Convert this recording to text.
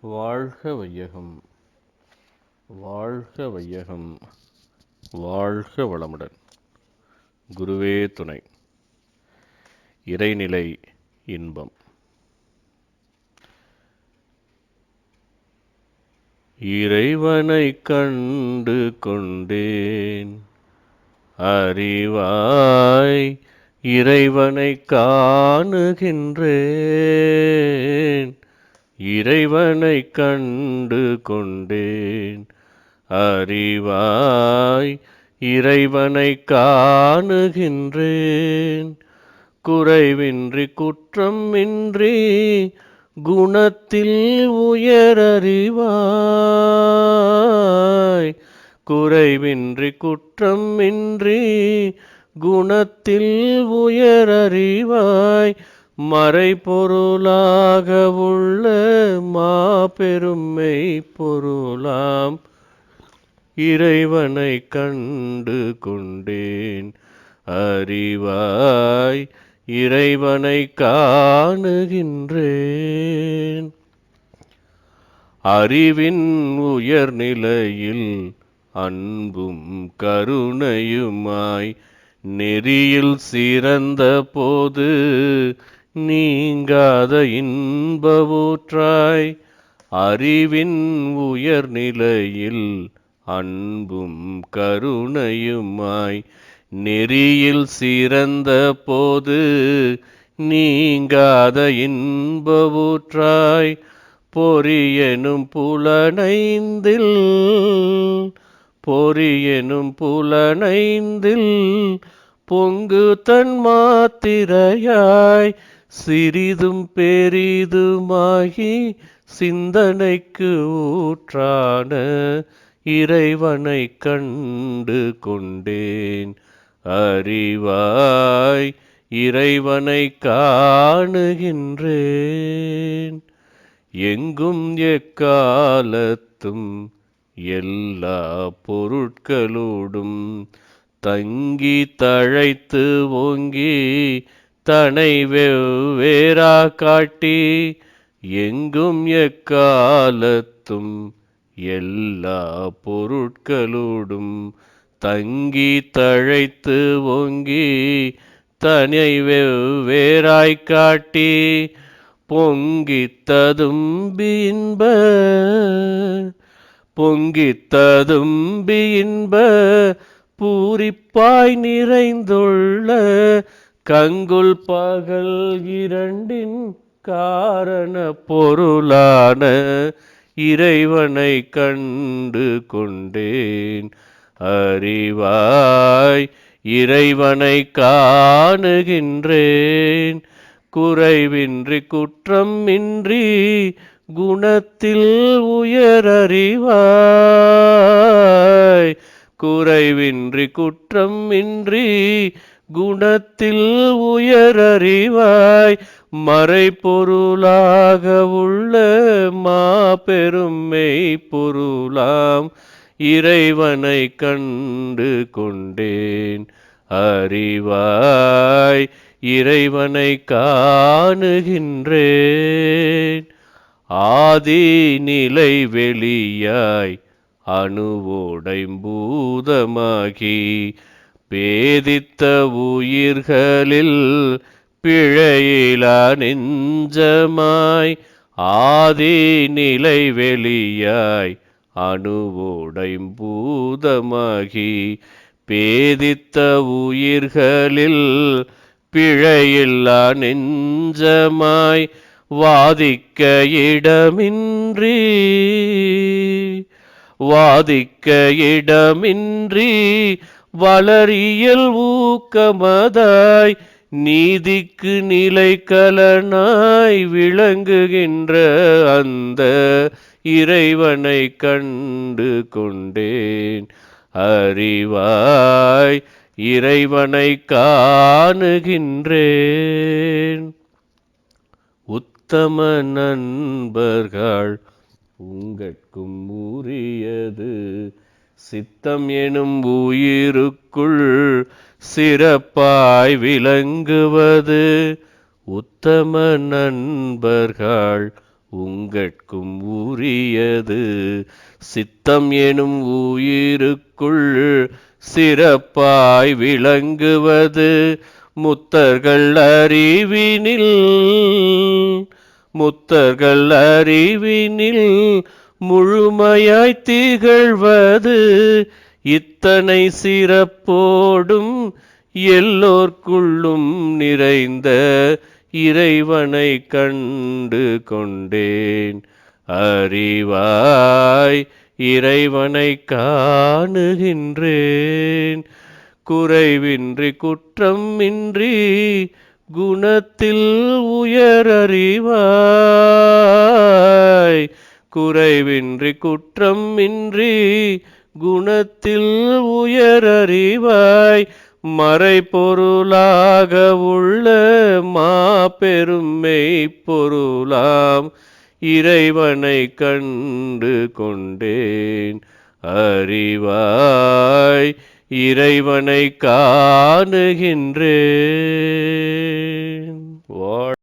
வாழ்க வையகம். வாழ்க வையகம். வாழ்க வளமுடன். குருவே துணை. இறைநிலை இன்பம். இறைவனை கண்டு கொண்டேன். அறிவாய் இறைவனை காணுகின்றேன். இறைவனை கண்டு கொண்டேன் அறிவாய் இறைவனை காணுகின்றேன். குறைவின்றி குற்றம் இன்றி குணத்தில் உயரறிவாய். குறைவின்றி குற்றம் இன்றி குணத்தில் உயரறிவாய். மறைபொருளாக உள்ள மாபெருமை பொருளாம் இறைவனை கண்டு கொண்டேன் அறிவாய் இறைவனை காணுகின்றேன். அறிவின் உயர்நிலையில் அன்பும் கருணையுமாய் நெறியில் சிறந்த போது நீங்காத இன்பவூற்றாய் அறிவின் உயர்நிலையில் அன்பும் கருணையுமாய் நெறியில் சிறந்த போது நீங்காத இன்பவூற்றாய் பொறியெனும் புலனைந்தில் பொறியெனும் புலனைந்தில் பொங்கு தன் மாத்திரையாய் சிறிதும் பெரிதுமாகி சிந்தனைக்கு ஊற்றான இறைவனை கண்டு கொண்டேன். அறிவாய் இறைவனை காணுகின்றேன். எங்கும் எக்காலத்தும் எல்லா பொருட்களோடும் தங்கி தழைத்து ஓங்கி தனை வெவ்வேறா காட்டி எங்கும் எக்காலத்தும் எல்லா பொருட்களோடும் தங்கி தழைத்து ஓங்கி தனை வெவ்வேறாய் காட்டி பொங்கித்ததும் இன்ப பொங்கித்ததும் இன்ப பூரிப்பாய் நிறைந்துள்ள கங்குல் பகல் இரண்டின் காரண பொருளான இறைவனை கண்டு கொண்டேன். அறிவாய் இறைவனை காணுகின்றேன். குறைவின்றி குற்றம் இன்றி குணத்தில் உயரறிவாய். குறைவின்றி குற்றம் இன்றி குணத்தில் உயரறிவாய் மறைபொருளாக உள்ள மாபெருமை பொருளாம் இறைவனை கண்டு கொண்டேன் அறிவாய் இறைவனை காணுகின்றேன். ஆதி நிலை வெளியாய் அணுவோடைம்பூதமாகி பேதித்த உயிர்களில் பிழையிலா நெஞ்சமாய் ஆதி நிலை வெளியாய் அணுவோடைம்பூதமாகி பேதித்த உயிர்களில் பிழையில்லா நெஞ்சமாய் வாதிக்க இடமின்றி வாதிக்க இடமின்றி வளரியல் ஊக்கமதாய் நீதிக்கு நிலை கலனாய் விளங்குகின்ற அந்த இறைவனை கண்டு கொண்டேன். அறிவாய் இறைவனை காணுகின்றேன். உத்தம நண்பர்கள் உங்கட்கும் உரியது. சித்தம் எனும் உயிருக்குள் சிறப்பாய் விளங்குவது உத்தம நண்பர்கள் உங்கட்கும் உரியது. சித்தம் எனும் உயிருக்குள் சிறப்பாய் விளங்குவது முத்தர்கள் அறிவினில் முத்தர்கள் அறிவினில் முழுமையாய் திகழ்வது இத்தனை சிறப்போடும் எல்லோர்க்குள்ளும் நிறைந்த இறைவனை கண்டு கொண்டேன். அறிவாய் இறைவனை காணுகின்றேன். குறைவின்றி குற்றமின்றி குணத்தில் உயரறிவாய் குறைவின்றி குற்றம் இன்றி குணத்தில் உயரறிவாய் மறைபொருளாக உள்ள மாபெருமை பொருளாம். இறைவனை கண்டு கொண்டேன் அறிவாய். இறைவனை காணுகின்றேன்.